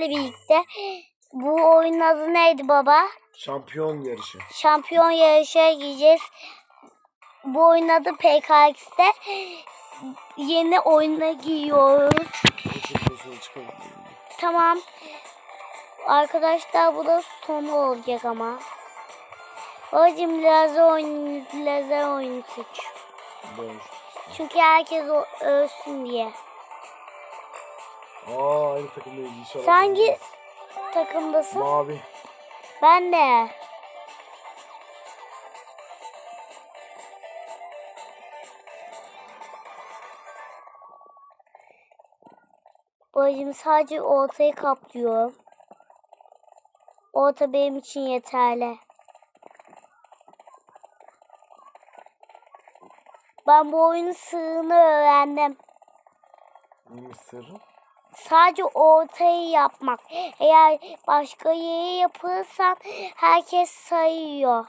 birlikte. Bu oyunun adı neydi baba? Şampiyon yarışı. Şampiyon yarışa gideceğiz. Bu oyunun adı PKX'de. Yeni oyuna çıkalım. Tamam. Arkadaşlar bu da sonu olacak ama. Babacım lazer oyunu, lazer oyunu seç. Çünkü herkes ölsün diye. Aa aynı takımdayız inşallah. Sen hangi takımdasın? Mavi. Ben de. Babacım sadece ortayı kaplıyorum. Orta benim için yeterli. Ben bu oyunun sırrını öğrendim. Neymiş sırrı? Sadece ortayı yapmak. Eğer başka yeri yapırsan herkes sayıyor.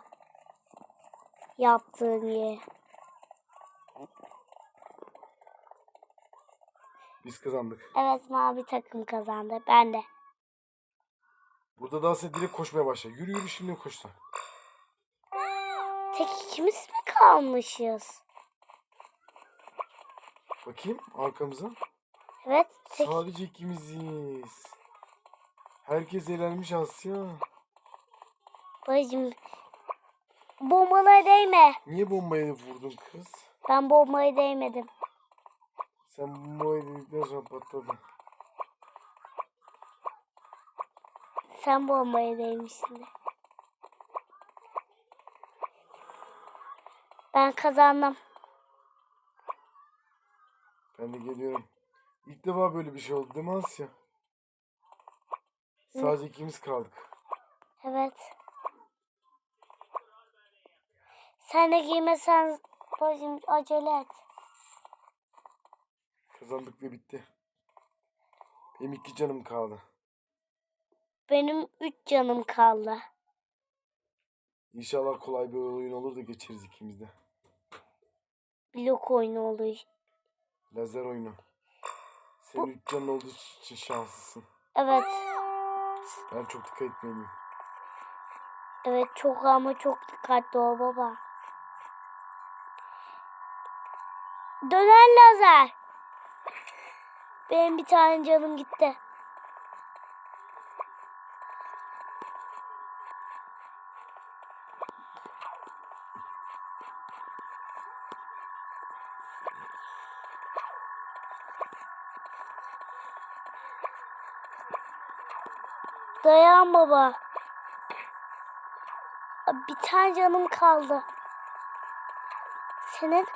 Yaptığın yeri. Biz kazandık. Evet mavi takım kazandı. Ben de. Burada daha sen direkt koşmaya başla. Yürü yürü şimdi koşsa. Tek ikimiz mi kalmışız? Bakayım arkamıza. Evet. Tek... Sadece ikimiziz. Herkes eğlenmiş Asya. Bacım. Bombalara değme. Niye bombayı vurdun kız? Ben bombaya değmedim. Sen bombayı dedikten sonra patladı. Sen bombaya değmişsin. Ben kazandım. Ben de geliyorum. İlk defa böyle bir şey oldu değil mi Asya? Sadece ikimiz kaldık. Evet. Sen de giymesen bacım acele et. Kazandık ve bitti. Benim iki canım kaldı. Benim üç canım kaldı. İnşallah kolay bir oyun olur da geçeriz ikimiz de. Blok oyunu oluyor. Lazer oyunu. Senin üç canın olduğu için şanslısın. Evet. Ben çok dikkat etmeliyim. Evet çok ama çok dikkatli ol baba. Dönen lazer. Benim bir tane canım gitti. Dayan baba. Bir tane canım kaldı. Senin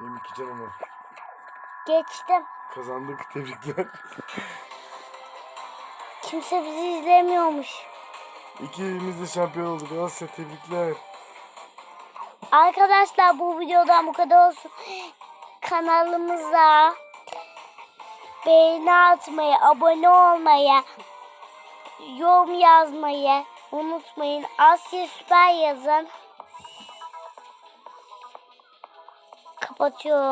Benim iki canım var. geçtim. Kazandık. Tebrikler. Kimse bizi izlemiyormuş. İkimiz de şampiyon olduk. Asya tebrikler. Arkadaşlar bu videodan bu kadar olsun. Kanalımıza beğeni atmayı, abone olmayı, yorum yazmayı unutmayın. Asya Süper yazın. Kapatıyorum.